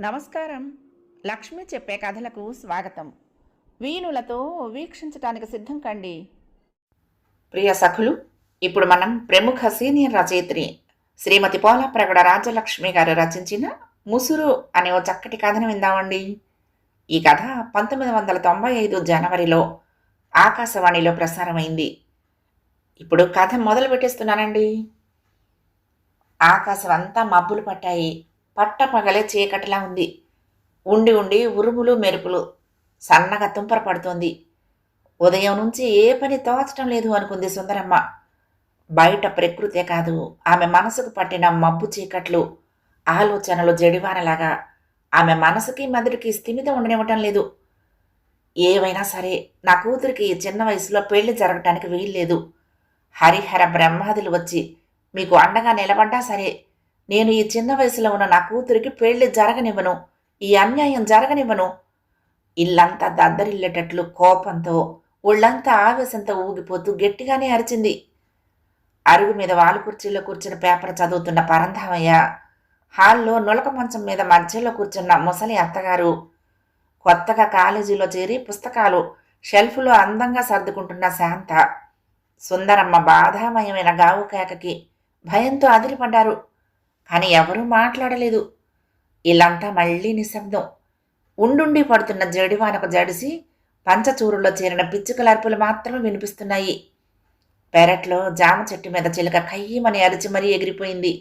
నమస్కారం. లక్ష్మి చెప్పే కథలకు స్వాగతం. వీణులతో వీక్షించటానికి సిద్ధం కండి. ప్రియ సఖులు ఇప్పుడు మనం ప్రముఖ సీనియర్ రచయిత్రి శ్రీమతి పోలప్రగడ రాజలక్ష్మి గారు రచించిన ముసురు అనే ఓ చక్కటి కథను విందామండి. ఈ కథ పంతొమ్మిది వందల తొంభై ఐదు జనవరిలో ఆకాశవాణిలో ప్రసారమైంది. ఇప్పుడు కథ మొదలు పెట్టేస్తున్నానండి ఆకాశం అంతా మబ్బులు పట్టాయి. పట్టపగలే చీకటిలా ఉంది. ఉండి ఉండి ఉరుములు మెరుపులు. సన్నగా తుంపర పడుతోంది ఉదయం నుంచి ఏ పని తోచటం లేదు అనుకుంది సుందరమ్మ. బయట ప్రకృతే కాదు. ఆమె మనసుకు పట్టిన మబ్బు చీకట్లు ఆలోచనలు జడివానలాగా. ఆమె మనసుకి మెదడుకి స్థిమితం ఉండనివ్వటం లేదు. ఏవైనా సరే నా కూతురికి చిన్న వయసులో పెళ్ళి జరగటానికి వీల్లేదు. హరిహర బ్రహ్మాదులు వచ్చి మీకు అండగా నిలబడ్డా సరే నేను ఈ చిన్న వయసులో ఉన్న నా కూతురికి పెళ్ళి జరగనివ్వను ఈ అన్యాయం జరగనివ్వను. ఇల్లంతా దద్దరిల్లేటట్లు కోపంతో ఒళ్ళంతా ఆవేశంతో ఊగిపోతూ గట్టిగానే అరిచింది. అరుగు మీద వాలు కుర్చీలో కూర్చున్న పేపర్ చదువుతున్న పరంధామయ్య హాల్లో నులక మంచం మీద మధ్యలో కూర్చున్న ముసలి అత్తగారు కొత్తగా కాలేజీలో చేరి పుస్తకాలు షెల్ఫ్లో అందంగా సర్దుకుంటున్న శాంత సుందరమ్మ బాధామయమైన గావు కేకకి భయంతో అదిరిపడ్డారు కానీ ఎవరూ మాట్లాడలేదు. ఇల్లంతా మళ్ళీ నిశ్శబ్దం. ఉండుండి పడుతున్న జడివానకు జడిసి పంచచూరులో చేరిన పిచ్చుకలర్పులు మాత్రమే వినిపిస్తున్నాయి. పెరట్లో జామ చెట్టు మీద చిలుక కయ్యమని అరిచి మరీ ఎగిరిపోయింది.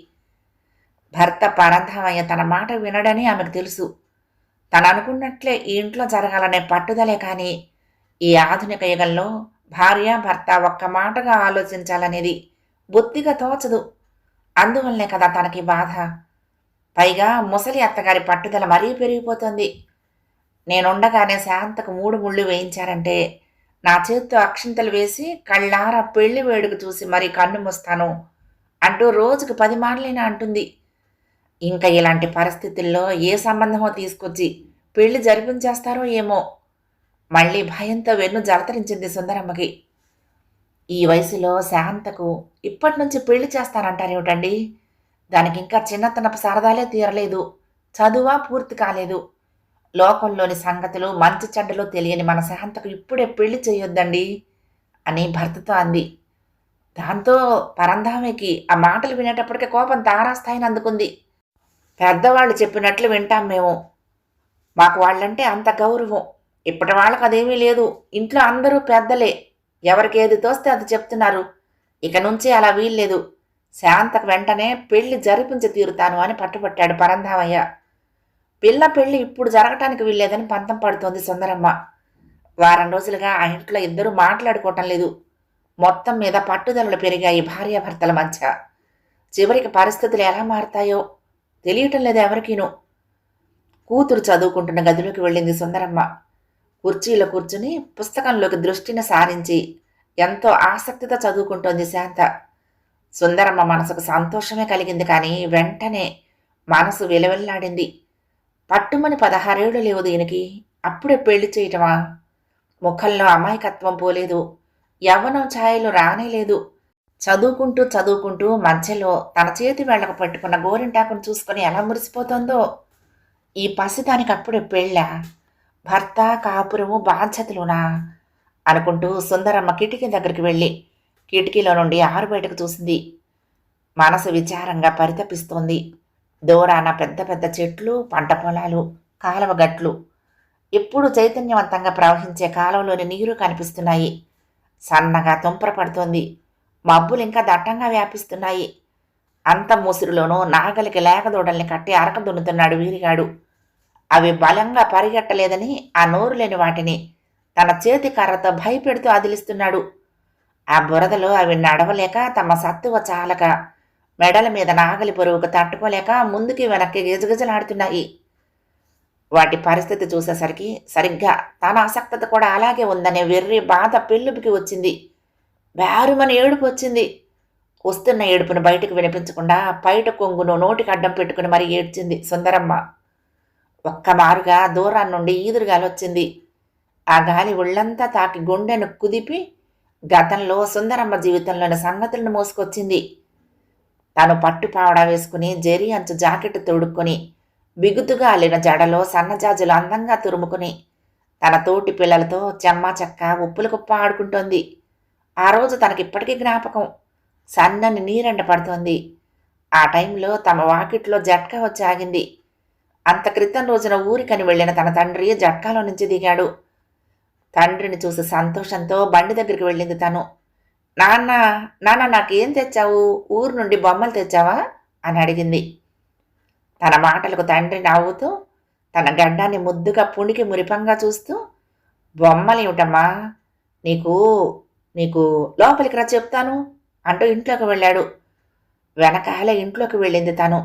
భర్త పరంధామయ్య తన మాట వినడని ఆమెకు తెలుసు. తను అనుకున్నట్లే ఈ ఇంట్లో జరగాలనే పట్టుదలే కానీ ఈ ఆధునిక యుగంలో భార్య భర్త ఒక్క మాటగా ఆలోచించాలనేది బొత్తిగా తోచదు. అందువల్లనే కదా తనకి బాధ. పైగా ముసలి అత్తగారి పట్టుదల మరీ పెరిగిపోతుంది. నేనుండగానే శాంతకు మూడు ముళ్ళు వేయించారంటే నా చేతితో అక్షింతలు వేసి కళ్ళారా పెళ్ళి వేడుక చూసి మరీ కన్ను మూస్తాను అంటూ రోజుకు పది మార్లైనా అంటుంది. ఇంకా ఇలాంటి పరిస్థితుల్లో ఏ సంబంధమో తీసుకొచ్చి పెళ్ళి జరిపించేస్తారో ఏమో. మళ్ళీ భయంతో వెన్ను జలతరించింది సుందరమ్మకి. ఈ వయసులో శాంతకు ఇప్పటి నుంచి పెళ్ళి చేస్తానంటారేమిటండి దానికి ఇంకా చిన్నతనపు సరదాలే తీరలేదు. చదువా పూర్తి కాలేదు. లోకంలోని సంగతులు మంచి చెడ్డలు తెలియని మన శాంతకు ఇప్పుడే పెళ్ళి చేయొద్దండి అని భర్తతో అంది. దాంతో పరంధామికి ఆ మాటలు వినేటప్పటికే కోపం తారాస్థాయిని అందుకుంది పెద్దవాళ్ళు చెప్పినట్లు వింటాం మేము. మాకు వాళ్ళంటే అంత గౌరవం. ఇప్పటి వాళ్ళకి అదేమీ లేదు. ఇంట్లో అందరూ పెద్దలే. ఎవరికి ఏది తోస్తే అది చెప్తున్నారు. ఇక నుంచే అలా వీల్లేదు. శాంతకు వెంటనే పెళ్ళి జరిపించి తీరుతాను అని పట్టుపట్టాడు పరంధామయ్య. పిల్ల పెళ్ళి ఇప్పుడు జరగటానికి వీల్లేదని పంతం పడుతోంది సుందరమ్మ. వారం రోజులుగా ఆ ఇంట్లో ఇద్దరు మాట్లాడుకోవటం లేదు. మొత్తం మీద పట్టుదలలు పెరిగాయి భార్యాభర్తల మధ్య. చివరికి పరిస్థితులు ఎలా మారుతాయో తెలియటం లేదు ఎవరికీను. కూతురు చదువుకుంటున్న గదిలోకి వెళ్ళింది సుందరమ్మ. కుర్చీలో కూర్చుని పుస్తకంలోకి దృష్టిని సారించి ఎంతో ఆసక్తితో చదువుకుంటోంది శాంత. సుందరమ్మ మనసుకు సంతోషమే కలిగింది కానీ వెంటనే మనసు విలవిల్లాడింది. పట్టుమని పదహారేళ్ళు లేవు దీనికి. అప్పుడే పెళ్ళి చేయటమా? ముఖంలో అమాయకత్వం పోలేదు. యవ్వనం ఛాయలు రానేలేదు చదువుకుంటూ చదువుకుంటూ మధ్యలో తన చేతి వేళ్ళకు పట్టుకున్న గోరింటాకును చూసుకొని ఎలా మురిసిపోతుందో? ఈ పసిదానికి అప్పుడే పెళ్ళా? భర్త కాపురము బాధ్యతలునా? అనుకుంటూ సుందరమ్మ కిటికీ దగ్గరికి వెళ్ళి కిటికీలో నుండి ఆరు బయటకు చూసింది. మనసు విచారంగా పరితపిస్తోంది. దూరాన పెద్ద పెద్ద చెట్లు పంట పొలాలు కాలువ గట్లు. ఎప్పుడు చైతన్యవంతంగా ప్రవహించే కాలంలోని నీరు కనిపిస్తున్నాయి. సన్నగా తుంపర పడుతోంది మబ్బులు ఇంకా దట్టంగా వ్యాపిస్తున్నాయి. అంత ముసురులోనూ నాగలికి లేకదూడల్ని కట్టి అరక దున్నుతున్నాడు వీరిగాడు. అవి బలంగా పరిగెట్టలేదని ఆ నోరు లేని వాటిని తన చేతి కర్రతో భయపెడుతూ అదిలిస్తున్నాడు. ఆ బురదలో అవి నడవలేక తమ సత్తువ చాలక మెడల మీద నాగలి పొరుగుకు తట్టుకోలేక ముందుకి వెనక్కి గిజగిజలాడుతున్నాయి. వాటి పరిస్థితి చూసేసరికి సరిగ్గా తన ఆసక్తత కూడా అలాగే ఉందనే వెర్రి బాధ పెళ్ళుపుకి వచ్చింది. బేరుమని ఏడుపు వచ్చింది. వస్తున్న ఏడుపును బయటకు వినిపించకుండా పైట కొంగును నోటికి అడ్డం పెట్టుకుని మరీ ఏడ్చింది సుందరమ్మ. ఒక్కమారుగా దూరం నుండి ఈదురుగాలి వచ్చింది ఆ గాలి ఒళ్ళంతా తాకి గుండెను కుదిపి గతంలో సుందరమ్మ జీవితంలోని సంగతులను మోసుకొచ్చింది. తను పట్టు పావడా వేసుకుని జెరీ అంచు జాకెట్ తొడుక్కొని బిగుతుగా అల్లిన జడలో సన్నజాజులు అందంగా తురుముకుని తన తోటి పిల్లలతో చెమ్మ చెక్క ఉప్పులు కుప్ప ఆడుకుంటోంది. ఆ రోజు తనకిప్పటికీ జ్ఞాపకం. సన్నని నీరెండ పడుతోంది. ఆ టైంలో తమ వాకిట్లో జట్కా వచ్చి ఆగింది. అంత క్రితం రోజున ఊరికని వెళ్ళిన తన తండ్రి జట్కాలో నుంచి దిగాడు. తండ్రిని చూసి సంతోషంతో బండి దగ్గరికి వెళ్ళింది తను. నాన్న నాన్న నాకేం తెచ్చావు? ఊరు నుండి బొమ్మలు తెచ్చావా? అని అడిగింది. తన మాటలకు తండ్రి నవ్వుతూ తన గడ్డాన్ని ముద్దుగా పుణికి మురిపంగా చూస్తూ బొమ్మలేమిటమ్మా నీకు నీకు లోపలికి రా చెప్తాను అంటూ ఇంట్లోకి వెళ్ళాడు. వెనకాల ఇంట్లోకి వెళ్ళింది తను.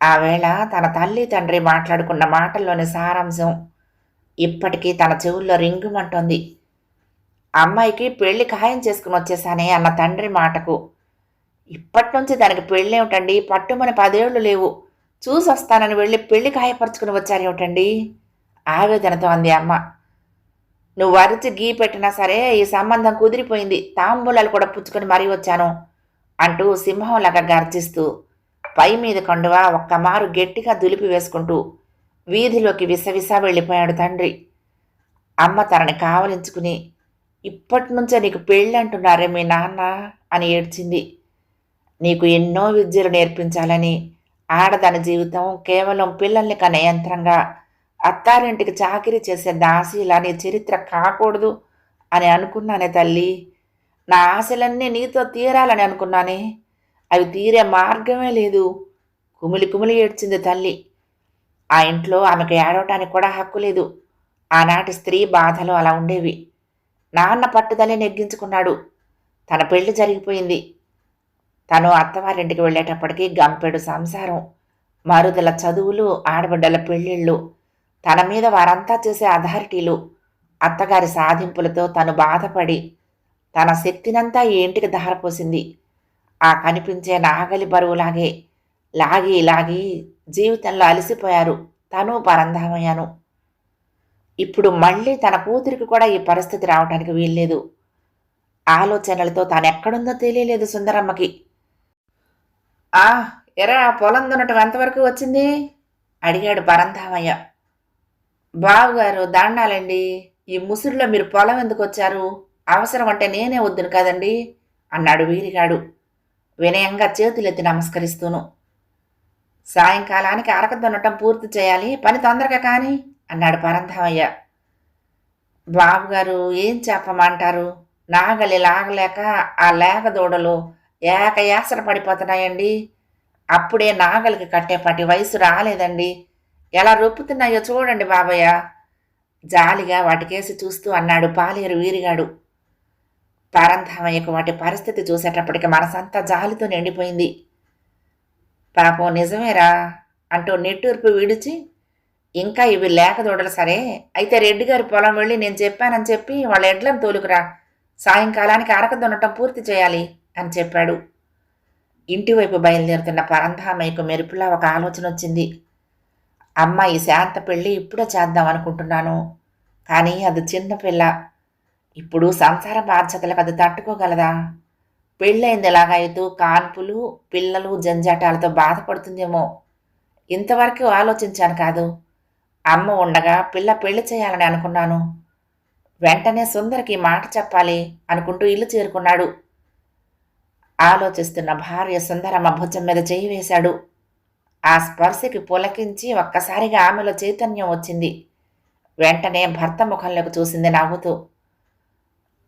ఆ వేళ తన తల్లి తండ్రి మాట్లాడుకున్న మాటల్లోని సారాంశం ఇప్పటికీ తన చెవుల్లో రింగుమంటోంది. అమ్మాయికి పెళ్ళి ఖాయం చేసుకుని వచ్చేసానే అన్న తండ్రి మాటకు. ఇప్పటి నుంచి దానికి పెళ్ళేమిటండి? పట్టుమని పదేళ్ళు లేవు. చూసి వస్తానని వెళ్ళి పెళ్ళి ఖాయపరుచుకుని వచ్చారేమిటండి? ఆవేదనతో అంది అమ్మ. నువ్వు అరిచి గీ పెట్టినా సరే ఈ సంబంధం కుదిరిపోయింది. తాంబూలాలు కూడా పుచ్చుకొని మరీ వచ్చాను అంటూ సింహంలాగా గర్జిస్తూ పై మీద కండువా ఒక్కమారు గట్టిగా దులిపి వేసుకుంటూ వీధిలోకి విసవిస వెళ్ళిపోయాడు తండ్రి. అమ్మ తనని కావలించుకుని ఇప్పటి నుంచే నీకు పెళ్ళి అంటున్నారే మీ నాన్న అని ఏడ్చింది. నీకు ఎన్నో విద్యలు నేర్పించాలని ఆడదాని జీవితం కేవలం పిల్లల్ని కనే యంత్రంగా అత్తారింటికి చాకిరీ చేసే దాసీలా నీ చరిత్ర కాకూడదు అని అనుకున్నానే తల్లి. నా ఆశలన్నీ నీతో తీరాలని అనుకున్నానే అవి తీరే మార్గమే లేదు. కుమిలి కుమిలి ఏడ్చింది తల్లి. ఆ ఇంట్లో ఆమెకు ఏడవటానికి కూడా హక్కు లేదు. ఆనాటి స్త్రీ బాధలు అలా ఉండేవి. నాన్న పట్టుదలే నెగ్గించుకున్నాడు. తన పెళ్ళి జరిగిపోయింది. తను అత్తవారింటికి వెళ్ళేటప్పటికి గంపెడు సంసారం. మరుదల చదువులు ఆడబిడ్డల పెళ్ళిళ్ళు. తన మీద వారంతా చేసే అథారిటీలు. అత్తగారి సాధింపులతో తను బాధపడి తన శక్తినంతా ఈ ఇంటికి దారపోసింది ఆ కనిపించే నాగలి బరువులాగే లాగి లాగి జీవితంలో అలసిపోయారు. తను పరంధామయ్యాను. ఇప్పుడు మళ్ళీ తన కూతురికి కూడా ఈ పరిస్థితి రావడానికి వీల్లేదు. ఆలోచనలతో తాను ఎక్కడుందో తెలియలేదు సుందరమ్మకి. ఆ ఎరా పొలం దున్నటం ఎంతవరకు వచ్చింది? అడిగాడు పరంధామయ్య. బావుగారు దాండాలండి. ఈ ముసురులో మీరు పొలం ఎందుకు వచ్చారు? అవసరం అంటే నేనే వద్దును కదండి? అన్నాడు వీరిగాడు. వినయంగా చేతులెత్తి నమస్కరిస్తూను. సాయంకాలానికి అరక దున్నటం పూర్తి చేయాలి పని తొందరగా కానీ అన్నాడు పరంధామయ్య. బాబుగారు ఏం చెప్పమంటారు? నాగలి లాగలేక ఆ లేక దూడలు ఏక యాసన పడిపోతున్నాయండి. అప్పుడే నాగలికి కట్టేపాటి వయసు రాలేదండి. ఎలా రొప్పుతున్నాయో చూడండి బాబయ్య. జాలిగా వాటికేసి చూస్తూ అన్నాడు పాలేరు వీరిగాడు. ప్రారంభమయ్యకు వాటి పరిస్థితి చూసేటప్పటికి మనసంతా జాలితో నిండిపోయింది పాపం నిజమేరా అంటూ నిట్టూర్పు విడిచి ఇంకా ఇవి లేక దూడలు సరే అయితే రెడ్డి గారి పొలం వెళ్ళి నేను చెప్పానని చెప్పి వాళ్ళ ఎడ్లను తోలుకురా సాయంకాలానికి అరక దున్నటం పూర్తి చేయాలి అని చెప్పాడు. ఇంటివైపు బయలుదేరుతున్న పరంధామయ్యకు మెరుపులా ఒక ఆలోచన వచ్చింది. అమ్మాయి శాంత పెళ్ళి ఇప్పుడే చేద్దాం అనుకుంటున్నాను కానీ అది చిన్నపిల్ల ఇప్పుడు సంసార బాధ్యతలు అది తట్టుకోగలదా? పెళ్ళైంది ఎలాగైతూ కాన్పులు పిల్లలు జంజాటాలతో బాధపడుతుందేమో. ఇంతవరకు ఆలోచించాను కాదు. అమ్మ ఉండగా పిల్ల పెళ్ళి చేయాలని అనుకున్నాను. వెంటనే సుందరికి మాట చెప్పాలి అనుకుంటూ ఇల్లు చేరుకున్నాడు. ఆలోచిస్తున్న భార్య సుందరమ్మ భుజం మీద చేయి వేశాడు. ఆ స్పర్శకి పులకించి ఒక్కసారిగా ఆమెలో చైతన్యం వచ్చింది. వెంటనే భర్త ముఖంలోకి చూసింది నవ్వుతూ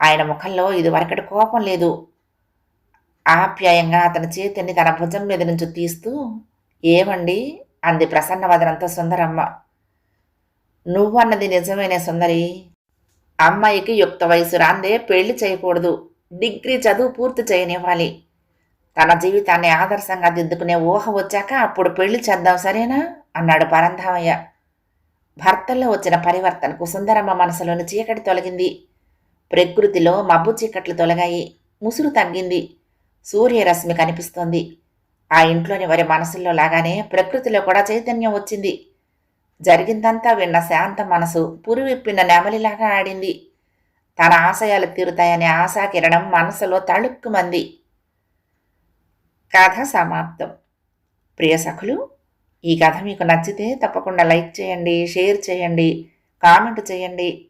ఆయన ముఖంలో ఇదివరకటి కోపం లేదు. ఆప్యాయంగా అతని చేతిని తన భుజం మీద నుంచి తీస్తూ ఏమండి? అంది ప్రసన్నవదనంతో సుందరమ్మ. నువ్వన్నది నిజమేనే సుందరి. అమ్మాయికి యుక్త వయసు రాందే పెళ్ళి చేయకూడదు. డిగ్రీ చదువు పూర్తి చేయనివ్వాలి. తన జీవితాన్ని ఆదర్శంగా దిద్దుకునే ఊహ వచ్చాక అప్పుడు పెళ్ళి చేద్దాం సరేనా? అన్నాడు పరంధామయ్య. భర్తల్లో వచ్చిన పరివర్తనకు సుందరమ్మ మనసులోని చీకటి తొలగింది. ప్రకృతిలో మబ్బు చీకట్లు తొలగాయి. ముసురు తగ్గింది. సూర్యరశ్మి కనిపిస్తోంది. ఆ ఇంట్లోని వారి మనసుల్లో లాగానే ప్రకృతిలో కూడా చైతన్యం వచ్చింది. జరిగిందంతా విన్న శాంత మనసు పురువిప్పిన నెమలిలాగా ఆడింది. తన ఆశయాలు తీరుతాయనే ఆశాకిరణం మనసులో తళుక్కుమంది. కథ సమాప్తం. ప్రియ సఖులు ఈ కథ మీకు నచ్చితే తప్పకుండా లైక్ చేయండి షేర్ చేయండి కామెంట్ చేయండి.